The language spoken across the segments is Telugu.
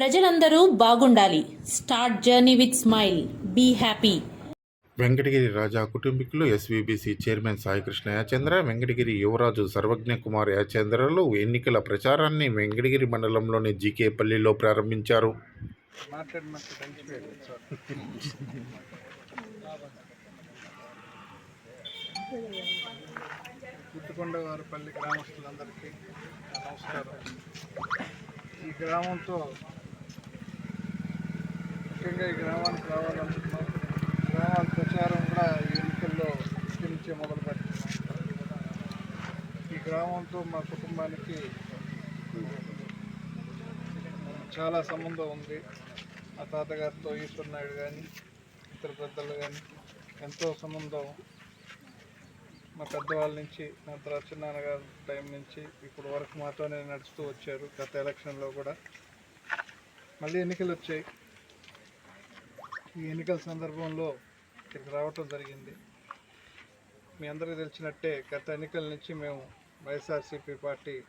ప్రజలందరూ బాగుండాలి. Start journey with smile be happy Venkatagiri Raja కుటుంబీకులు ఎస్వీబీసీ చైర్మన్ సాయికృష్ణ యాచంద్ర వెంకటగిరి యువరాజు సర్వజ్ఞ కుమార్ యాచంద్రలు ఎన్నికల ప్రచారాన్ని వెంకటగిరి మండలంలోని జీకేపల్లిలో ప్రారంభించారు. గ్రామస్తులందరికీ నమస్కారం. ఈ గ్రామంతో ముఖ్యంగా ఈ గ్రామానికి రావాలనుకున్నాం గ్రామాల ప్రచారం కూడా ఈ ఎన్నికల్లో ఇక్కడి నుంచే మొదలు పెడుతున్నాం ఈ గ్రామంతో మా కుటుంబానికి చాలా సంబంధం ఉంది. మా తాతగారితో ఈశ్వర్ నాయుడు కానీ ఇతర పెద్దలు కానీ ఎంతో సంబంధం. మా పెద్దవాళ్ళ నుంచి నా తర్వాత చిన్నాన్నగారి టైం నుంచి ఇప్పుడు వరకు మాతోనే నడుస్తూ వచ్చారు గత ఎలక్షన్లో కూడా. మళ్ళీ ఎన్నికలు వచ్చాయి. ఈ ఎన్నికల సందర్భంలో ఇక్కడికి రావటం జరిగింది. మీ అందరికీ తెలిసినట్టే గత ఎన్నికల నుంచి మేము వైఎస్ఆర్సీపీ పార్టీ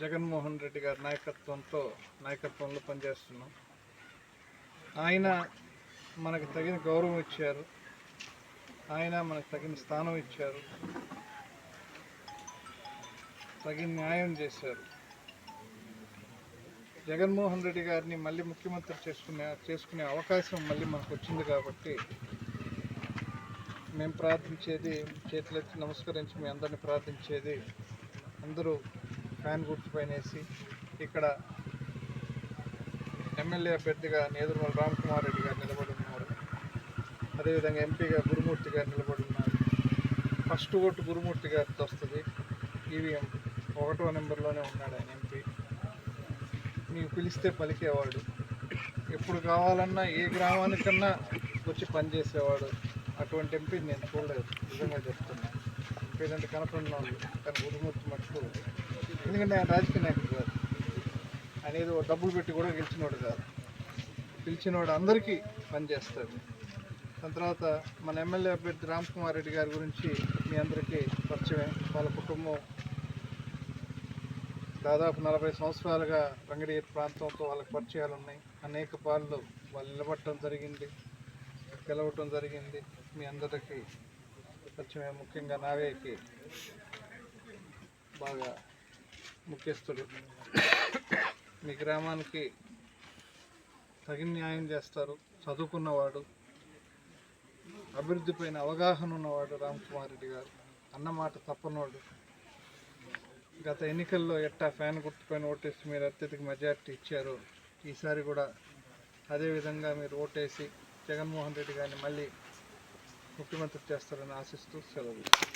జగన్మోహన్ రెడ్డి గారి నాయకత్వంతో నాయకత్వంలో పనిచేస్తున్నాం. ఆయన మనకు తగిన గౌరవం ఇచ్చారు. ఆయన మనకు తగిన స్థానం ఇచ్చారు. తగిన న్యాయం చేశారు. జగన్మోహన్ రెడ్డి గారిని మళ్ళీ ముఖ్యమంత్రి చేసుకునే చేసుకునే అవకాశం మళ్ళీ మనకు వచ్చింది కాబట్టి మేము ప్రార్థించేది చేతులెత్తి నమస్కరించి మీ అందరిని ప్రార్థించేది అందరూ ఫ్యాన్ గుర్తు పైన వేసి ఇక్కడ ఎమ్మెల్యే అభ్యర్థిగా నేదురుమల రామ్కుమార్ రెడ్డి గారు నిలబడి ఉన్నారు. అదేవిధంగా ఎంపీగా గురుమూర్తి గారు నిలబడి ఉన్నారు. ఫస్ట్ ఓటు గురుమూర్తి గారితో వస్తుంది. ఈవీఎం ఒకటో నెంబర్లోనే ఉన్నాడు ఆయన ఎంపీ. మీకు పిలిస్తే పలికేవాడు. ఎప్పుడు కావాలన్నా ఏ గ్రామానికన్నా వచ్చి పనిచేసేవాడు అటువంటి ఎంపీ నేను చూడలేదు. నిజంగా చెప్తున్నాను పేరెంట్ కనపడినాడు వాళ్ళు గురుమూర్తి మట్టుకు. ఎందుకంటే ఆయన రాజకీయ నాయకుడు కాదు. ఆయన ఏదో డబ్బులు పెట్టి కూడా గెలిచినోడు కాదు. పిలిచినోడు అందరికీ పనిచేస్తాడు దాని తర్వాత మన ఎమ్మెల్యే అభ్యర్థి రామ్ కుమార్ రెడ్డి గారి గురించి మీ అందరికీ పరిచయం. వాళ్ళ కుటుంబం దాదాపు నలభై సంవత్సరాలుగా వెంకటగిరి ప్రాంతంతో వాళ్ళకి పరిచయాలు ఉన్నాయి. అనేక పాళ్ళు వాళ్ళు నిలబట్టడం జరిగింది గెలవటం జరిగింది. మీ అందరికీ పరిచయం ముఖ్యంగా నావేకి బాగా ముఖ్యస్థుడు. మీ గ్రామానికి తగిన న్యాయం చేస్తారు. చదువుకున్నవాడు అభివృద్ధి పైన అవగాహన ఉన్నవాడు రామ్ కుమార్ రెడ్డి గారు. అన్నమాట తప్పనోడు. గత ఎన్నికల్లో ఎట్టా ఫ్యాన్ గుర్తుపైన ఓటేసి మీరు అత్యధిక మెజార్టీ ఇచ్చారు ఈసారి కూడా అదేవిధంగా మీరు ఓటేసి జగన్మోహన్ రెడ్డి గారిని మళ్ళీ ముఖ్యమంత్రి చేస్తారని ఆశిస్తూ సెలవు